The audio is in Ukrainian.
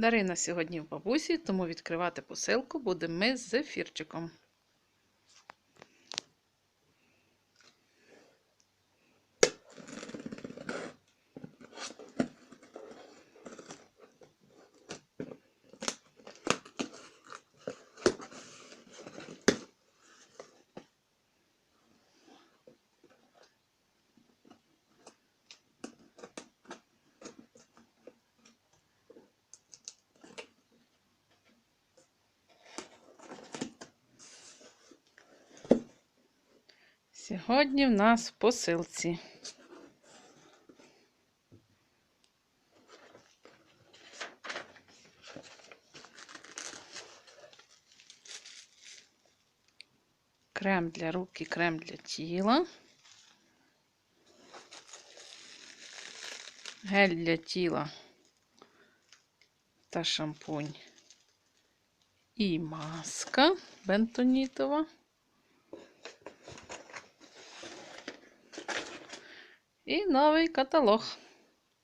Дарина сьогодні в бабусі, тому відкривати посилку будемо ми з зефірчиком. Сьогодні в нас в посилці. Крем для рук і крем для тіла. Гель для тіла та шампунь. І маска бентонітова. І новий каталог.